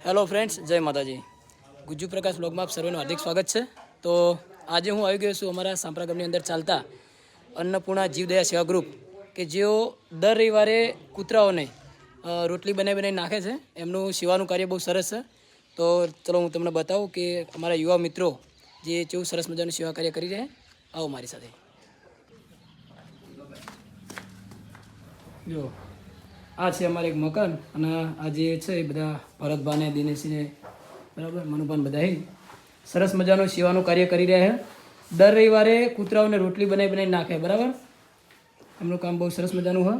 Hello friends જય માતાજી. ગુજ્જુ પ્રકાશ બ્લોગમાં આપ સર્વેનું હાર્દિક સ્વાગત છે. તો આજે હું આવી ગયો છું અમારા સાંપરાગમની અંદર ચાલતા અન્નપૂર્ણા જીવદયા સેવા ગ્રુપ, કે જેઓ દર રવિવારે કૂતરાઓને રોટલી બનાવી બનાવી નાખે છે. એમનું સેવાનું કાર્ય બહુ સરસ છે. તો ચલો હું તમને બતાવું કે અમારા યુવા મિત્રો જે કેવું સરસ મજાનું સેવા કાર્ય કરી રહ્યા આવો મારી સાથે. જો. આ છે અમારે એક મકાન અને આ જે છે એ બધા ભરતભાને દિનેશને બરાબર, મનુભાન બધા સરસ મજાનું સેવાનું કાર્ય કરી રહ્યા છે દર રવિવારે કૂતરાઓને રોટલી બનાવી બનાવી નાખે, બરાબર? એમનું કામ બહુ સરસ મજાનું હોય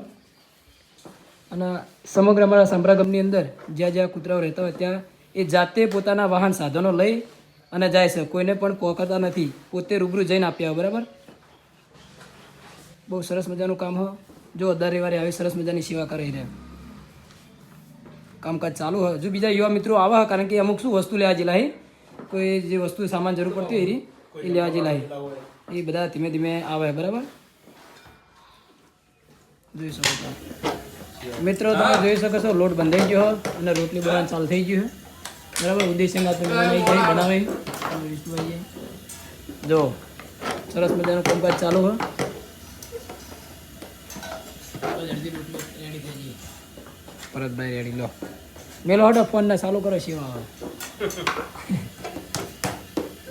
અને સમગ્ર અમારા સાંભરા અંદર જ્યાં જ્યાં કૂતરાઓ રહેતા હોય ત્યાં એ જાતે પોતાના વાહન સાધનો લઈ અને જાય છે. કોઈને પણ કોકતા નથી. પોતે રૂબરૂ જઈને આપ્યા બરાબર? બહુ સરસ મજાનું કામ હોય જો દર રવિવારે આવી સરસ મજાની સેવા કરી રહ્યા. કામકાજ ચાલુ હોય. હજુ બીજા યુવા મિત્રો આવા કારણ કે અમુક શું વસ્તુ લેવા જેલા કોઈ જે વસ્તુ સામાન જરૂર પડતી હોય એ લેવા જેલા એ બધા ધીમે ધીમે આવે બરાબર? જોઈ શકો છો. મિત્રો તમે જોઈ શકો છો લોટ બંધાઈ ગયો અને રોટલી બનાવવાનું ચાલુ થઈ ગયું છે બરાબર? બનાવી ગઈ બનાવે. જો સરસ મજાનું કામકાજ ચાલુ હોય ભરતભાઈ રેડી લો. મેલો હટો ફોન ને ચાલુ કરો શિવા.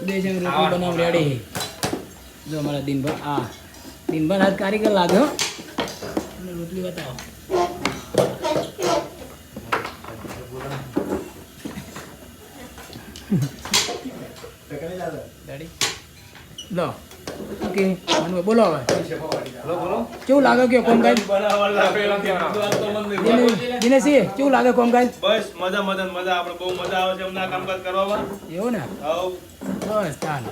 બે જણ રોટલો બનાવ રેડી જો અમારા દિનભર આ દિનભર હાથ કારીગર લાગ્યો રોટલી બતાવો. રેડી લો. ઓકે માનવ બોલો હવે. કેવું લાગે કે કોમ ગાય? દિનેશજી કેવું લાગે કોમ ગાય? બસ મજા મજા મજા. આપણે બહુ મજા આવે છે એમના કામકાજ કરવામાં. એવું ને. બસ ચાલ.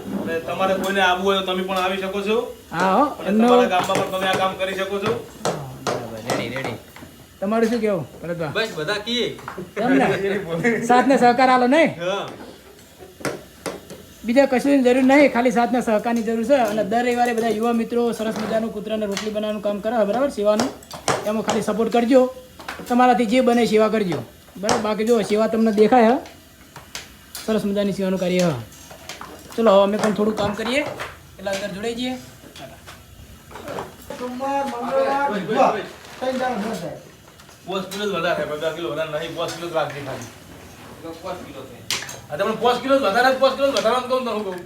તમારે કોઈને આવવું હોય તો તમે પણ આવી શકો છો. હા હો. અને તમારા ગામમાં પણ તમે આ કામ કરી શકો છો. બરાબર રેડી રેડી તમારું શું કેવું બસ બધા કીએ. સાથ ને સહકાર આલો નહીં? હા. બીજા કશું જરૂર નહીં ખાલી સાથના સહકારની જરૂર છે અને દર રવિવારે બધા યુવા મિત્રો સરસ મજાનું કૂતરાને રોટલી બનાવવાનું કામ કરે બરાબર? સેવાનું. એમાં ખાલી સપોર્ટ કરજો. તમારાથી જે બને સેવા કરજો. બરાબર? બાકી જો સેવા તમને દેખાય હા? સરસ મજાની સેવાનું કાર્ય હા. ચલો હવે અમે પણ થોડું કામ કરીએ. એટલે અંદર જોડાઈ જઈએ. પોસ કિલો વધારે બધા કિલો વધારે નહીં પોસ કિલો રાખજે ખાલી. હા તમને પોસ કિલો વધારે પોસ કિલો વધારે કહું તો કહું.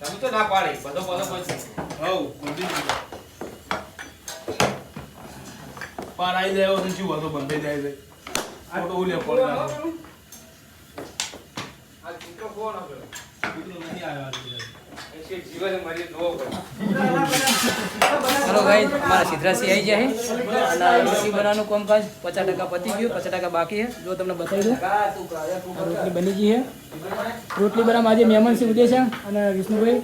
તમે તો ના પાડી બધો બધો પછી હવ બધી જ રીતે. પાર આવી જાય તો શું બંધ થઈ જાય છે. આ તો ઉલે પડી આ દીકરો કોણ આપણે દીકરો નહીં આવ્યો ચલો ભાઈ મારા સિદ્ધરાજસિંહ આવી જાય અને રોટલી બનાવવાનું કામકાજ પચાસ ટકા પતી ગયું, પચાસ ટકા બાકી છે જો તમને બતાવી દઉં. રોટલી બની ગઈ છે રોટલી બનાવવા આજે મહેમાન છે ઉદય છે અને વિષ્ણુભાઈ.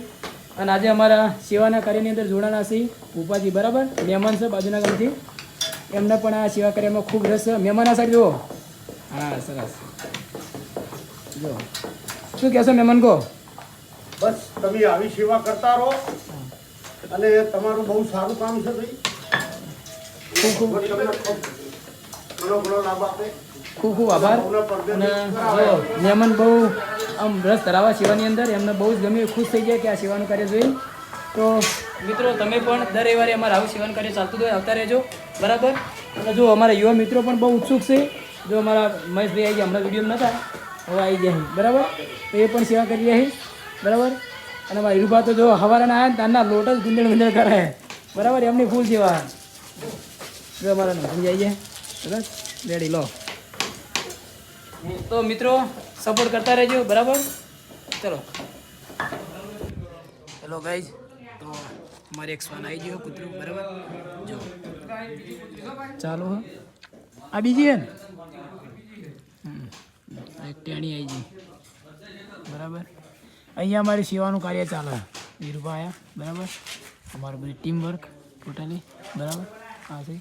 અને આજે અમારા સેવાના કાર્યની અંદર જોડાણા છે ભૂપાજી, બરાબર? મહેમાન છે બાજુના ગામથી. એમને પણ આ સેવા કાર્યમાં ખૂબ રસ મહેમાન આ સાઈડ જુઓ. હા, સરસ. જો શું કહેશો મહેમાન કહો બસ તમે આવી સેવા કરતા રહો. અને તમારું બહુ સારું કામ છે ભાઈ. ખૂબ ખૂબ. ખૂબ ઘણો ઘણો લાભ આપે. ખૂબ ખૂબ આભાર. અને બહુ આમ રસ ધરાવવા સેવાની અંદર. એમને બહુ જ ગમ્યું. ખુશ થઈ ગયા કે આ સેવાનું કાર્ય જોઈ. તો મિત્રો તમે પણ દર રવિવારે અમારા આવું સેવાનું કાર્ય ચાલતું હોય આવતા રહેજો. બરાબર? અને જો અમારા યુવા મિત્રો પણ બહુ ઉત્સુક છે. જો અમારા મહેશભાઈ આવી ગયા હમણાં વીડિયો નહોતા હવે આવી ગયા બરાબર? તો એ પણ સેવા કરી રહ્યા બરાબર? અને અમારા હીરુભા તો જો હવારના આવ્યા ને તારના લોટ જ ગુંદણ કરે. બરાબર? એમની ફૂલ જેવા. જો અમારા સમજાઈએ સરસ રેડી લો. તો મિત્રો સપોર્ટ કરતા રહેજો, બરાબર? ચલો. હેલો ગાઈઝ તો મારે એક સ્વાન આવી ગયો, કૂતરું, બરાબર? જો. ચાલો. આ બીજી હે ને? એક ટેણી આવી ગઈ. બરાબર? અહીંયા અમારી સેવાનું કાર્ય ચાલે. વીરભા આયા બરાબર? અમારું બધી ટીમ વર્ક ટોટલી બરાબર? હા છે.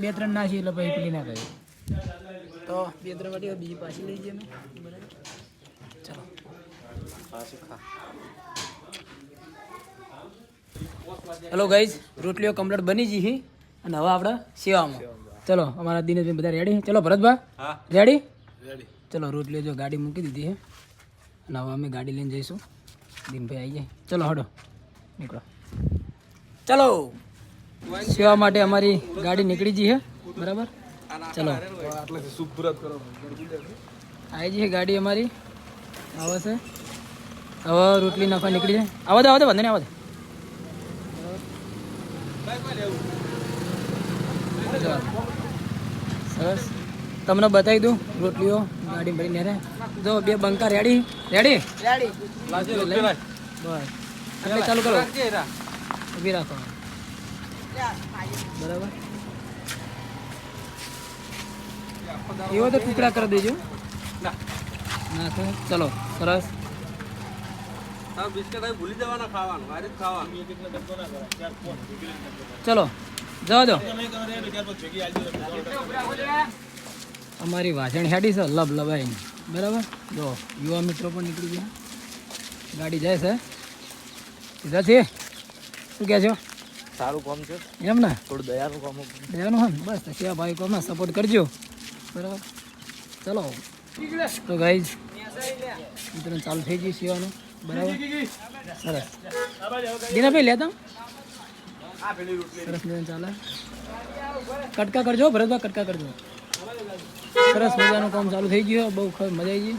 બે ત્રણ છે એટલે પછી પેલી ના કરી તો બે ત્રણ વાટી બીજી પાછી લઈ જઈએ બરાબર? ચલો. હેલો ગાઈઝ રોટલીઓ કમ્પ્લીટ બની ગઈ છે અને હવે આપણે સેવામાં. ચલો અમારા દિનેશભાઈ બધા રેડી ચલો ભરતભાઈ રેડી રેડી ચલો રોટલી જો ગાડી મૂકી દીધી છે અને હવે અમે ગાડી લઈને જઈશું. દિનભાઈ આવી જાય ચલો, હડો. નીકળો. ચલો. સેવા માટે અમારી ગાડી નીકળી જઈ છે બરાબર? ચલો. આવી જઈએ ગાડી અમારી. આવે છે. હવે રોટલી નાખવા નીકળી જાય. આવા દે આવા દે, વાંધો નહીં, આવા દે. સરસ. તમને બતાવી દઉં રોટલીઓ. ગાડી ભરીને રે જો બે બંકા રેડી. રેડી? રેડી. બસ. એટલે ચાલુ કરો. ઊભી રાખો. બરાબર? એવો તો ટુકડા કરી દેજો. ના. નાખો ચલો સરસ. ભૂલી જવાના ખાવાનું. ખાવાનું. ચલો જવા દો. અમારી વાસણ હેડી છે લબ લબાઈને બરાબર? જો યુવા મિત્રો પણ નીકળી ગયા. ગાડી જાય છે. સીધા છે શું કહે છો? સારું કામ છે. એમ ને? થોડું દયાનું કામ દયાનું હોય ને? બસ ત્યાં ભાઈ કોમાં સપોર્ટ કરજો. બરાબર? ચલો. તો ગાઈઝ મિત્ર ચાલુ થઈ ગયું સીવાનું. બરાબર? સરસ. દીનાભાઈ લેતા? સરસ મજાનું ચાલે. કટકા કરજો ભરતભાઈ કટકા કરજો. સરસ મજાનું કામ ચાલુ થઈ ગયું. બહુ મજા આવી ગઈ.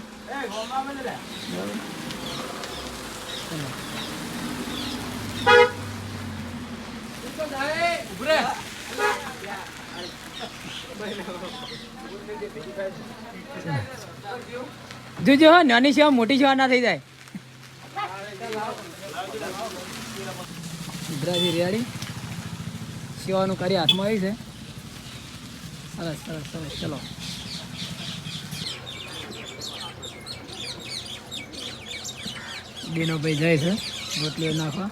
જોજો નાની સેવા, મોટી સેવા ના થઈ જાય. ગુજરાતી રિયાળી સેવાનું કાર્ય હાથમાં આવી છે. સરસ સરસ સરસ. ચલો. બેનો ભાઈ જાય છે. રોટલીઓ નાખવા.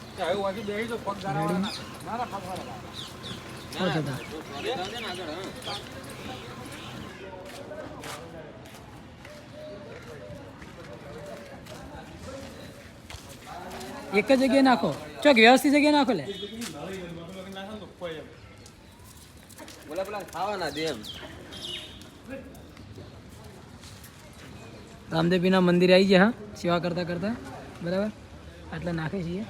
એક જ જગ્યાએ નાખો. ચોક વ્યવસ્થિત જગ્યાએ નાખો લે. રામદેવજીના મંદિરે આવી ગયા, હા? સેવા કરતા કરતા. બરાબર? આટલા નાખે છીએ.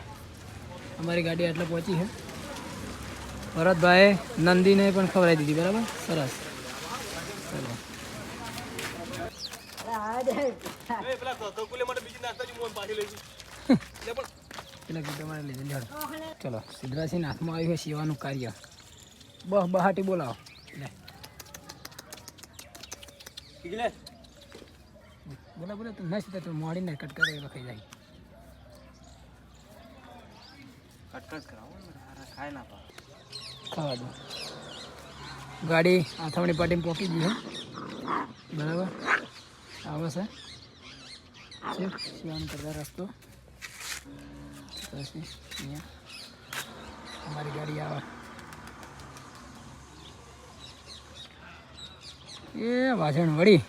અમારી ગાડી આટલા પહોંચી છે. ભરતભાઈ નંદીને પણ ખવડાવી દીધી બરાબર? સરસ. ચલો. સિદ્ધરાજસિંહ હાથમાં આવ્યું છે સેવાનું કાર્ય. બહ બહાટી બોલાવો. બોલા બોલા તું ના સીધા તું મોડીને કટકા કરી લખાઈ જાય. ખાવા દો. ગાડી આથમણી પાટીમાં પહોંચી ગઈ બરાબર? આવે છે. શિવાન કરતા રસ્તો. પછી અહીંયા અમારી ગાડી આવે. એ વાસણ વળી.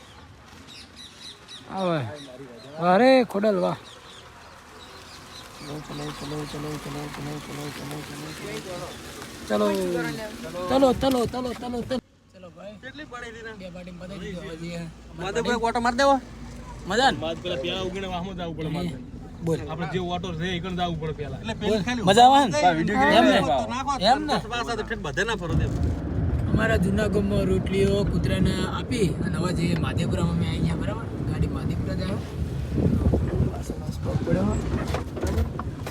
આવે. અરે ખોડલ, વાહ. ચલો ચલો ચલો ચલો ચલો ચલો. ભાઈ કેટલી પડી હતી માધવભાઈ ઓટો માર દેવો? મદન પેલા પેલા ઉગીને વાહમાં જવું પડે માધવ બોલ. આપણે જે ઓટો છે એ કણ જવું પડે પેલા એટલે મજા આવે ને? વિડિયો એમ ને. એમ ને સાથે ફેટ બધે ના ફરો દે અમારા જૂના ગામમાં રોટલીઓ કૂતરાને આપી અને હવે જે માધેપુરામાં અમે આવી ગયા બરાબર?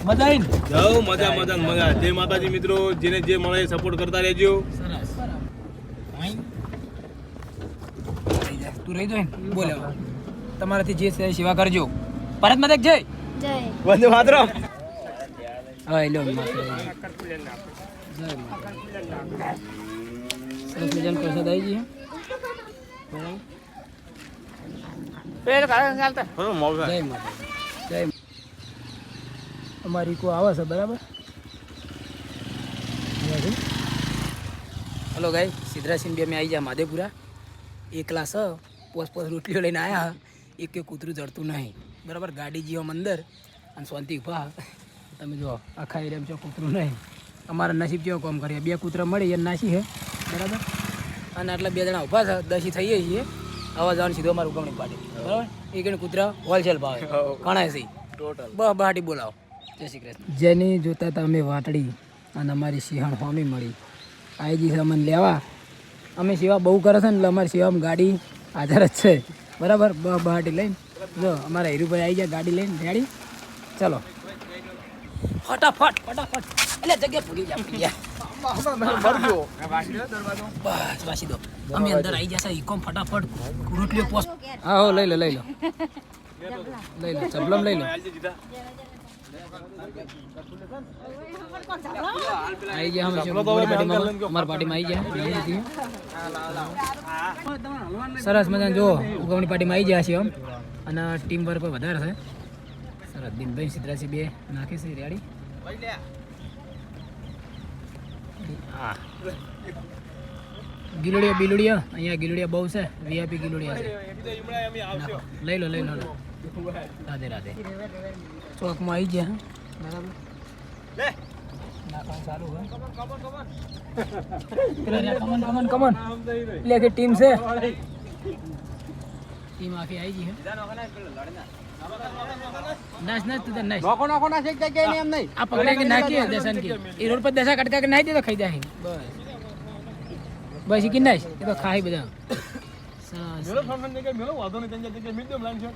મજા આવી જાઓ મજા મજા મજા. જય માતાજી મિત્રો જેને જે મળે સપોર્ટ કરતા રહેજો. સરસ. તું રહી જાય બોલે તમારાથી જે છે સેવા કરજો. ભારત માતા જય? જય. વંદે માતરમ. હા લો માતા જય માતા. સરસ મજાનો પ્રસાદ આવી ગયો. બરાબર જય માતા જય અમારી કો આવે છે બરાબર? હલો ગાઈ સિદ્ધરાસિંહ બે અમે આવી ગયા માધેપુરા. એકલા સ પોસ પોસ રોટલીઓ લઈને આવ્યા એક કે કૂતરું જડતું નહીં. બરાબર ગાડી જીવા અંદર અને શાંતિ ઊભા તમે જો આખા એરિયામાં જો કૂતરું નહીં. અમારા નસીબ જેવો કામ કરીએ. બે કૂતરા મળી એને નાસી છે બરાબર? અને આટલા બે જણા ઊભા છે દસી થઈએ છીએ. આવા જવાનું સીધો અમારું ઉગમણી પાટી બરાબર? એક કૂતરા હોલસેલ ભાવે. ઘણા છે. ટોટલ બ બહાટી બોલાવો. જય જેની જોતા હતા અમે વાટડી અને અમારી સિંહણ હોમી મળી. આઈજી જઈ અમને લેવા, અમે સેવા બહુ કરે છે ને એટલે અમારી સેવામાં ગાડી હાજર જ છે. બરાબર? બહાટી લઈને. જો, અમારા હીરુભાઈ આવી ગયા ગાડી લઈને. રેડી? ચલો. ફટાફટ ફટાફટ. એટલે જગ્યા ભૂલી જાય બસ, વાસી દો. અમે અંદર આવી જશે ઈકોમ ફટાફટ. હા, હો, લઈ લો લઈ લો. લઈ લો. આવી ગયા અમે અમારા પાર્ટીમાં આવી ગયા સરસ મજાને જો ઉગવણી પાર્ટીમાં આવી ગયા છે આમ અને ટીમ વર્ક વધારે છે. સરસ દિનભાઈ સિદ્ધરાજી બે નાખે છે રેડી. હા ગીલુડિયા બિલુડિયા અહીંયા ગીલુડિયા બહુ છે વીઆઈપી ગિલોડિયા છે. લઈ લો લઈ લો. રાધે રાધે. ચોકમાં આવી ગયા બરાબર. લે. ટીમ છે. ટીમ આખી આવી ગઈ છે નાચ નાચ તું નાચ નોખો નોખો ના શેક જગ્યાએ નહીં એમ નહીં. આ પકડે કે નાખીએ દર્શન કે? એ રોડ પર દશા કટકા કે નાખી દે તો ખાઈ જાય. બસ બસ કે નાખ એ તો ખાઈ બધા. સરસ ફોન જગ્યાએ મેલો વાંધો નહીં ત્યાં જગ્યાએ મીડિયમ લાઈન છે.